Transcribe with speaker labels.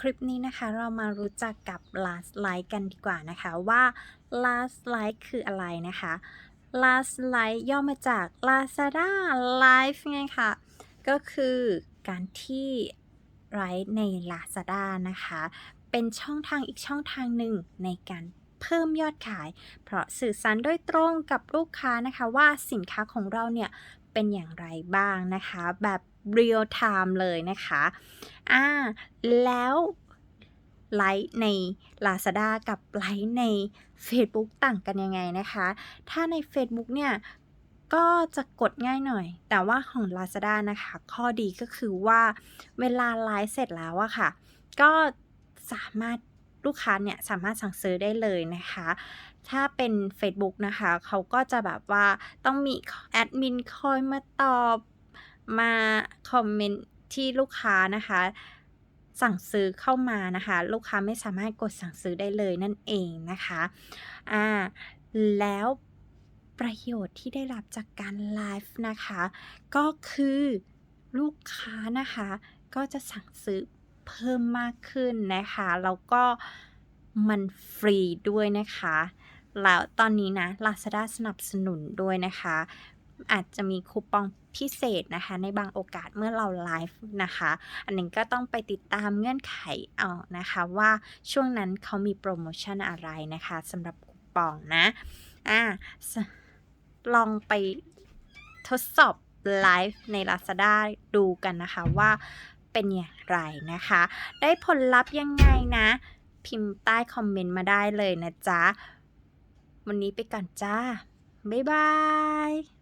Speaker 1: คลิปนี้นะคะเรามารู้จักกับ last like กันดีกว่านะคะว่า last like คืออะไรนะคะ last like ย่อมาจาก Lazada Live ไงคะก็คือการที่ไลฟ์ใน Lazada นะคะ เป็นช่องทางอีกช่องทางหนึ่งในการ เพิ่มยอดขาย เพราะสื่อสารโดยตรงกับลูกค้านะคะว่าสินค้าของเราเนี่ยเป็นอย่างไรบ้างนะคะ แบบ real time เลยนะคะอ่าแล้วไลฟ์ใน Lazada กับไลฟ์ใน Facebook ต่างกันยังไงนะคะ ถ้าใน Facebook เนี่ยก็จะกดง่ายหน่อย แต่ว่าของ Lazada นะคะ ข้อดีก็คือว่าเวลาไลฟ์เสร็จแล้วอะค่ะ ก็สามารถ ลูกค้าเนี่ยสามารถสั่งซื้อได้เลยนะคะ ถ้าเป็น Facebook นะคะ เขาก็จะแบบว่าต้องมีแอดมินคอยมาตอบมาคอมเมนต์ที่ลูกค้านะคะ สั่งซื้อเข้ามานะคะ ลูกค้าไม่สามารถกดสั่งซื้อได้เลยนั่นเองนะคะอ่าแล้วประโยชน์ที่ได้รับจากการไลฟ์นะคะ ก็คือลูกค้านะคะ ก็จะสั่งซื้อ เพิ่มมากขึ้นนะคะ แล้วก็มันฟรีด้วยนะคะ แล้วตอนนี้นะ Lazada สนับสนุนด้วยนะคะ อาจจะมีคูปองพิเศษนะคะ ในบางโอกาสเมื่อเราไลฟ์นะคะ อันนี้ก็ต้องไปติดตามเงื่อนไขเอานะคะว่าช่วงนั้นเขามีโปรโมชั่นอะไรนะคะสำหรับคูปองนะอ่าลองไปทดสอบไลฟ์ใน Lazada ดูกันนะคะว่า เป็นอย่างไรนะคะ ได้ผลลัพธ์ยังไงนะ พิมพ์ใต้คอมเมนต์มาได้เลยนะจ๊ะ วันนี้ไปก่อนจ้า บ๊ายบาย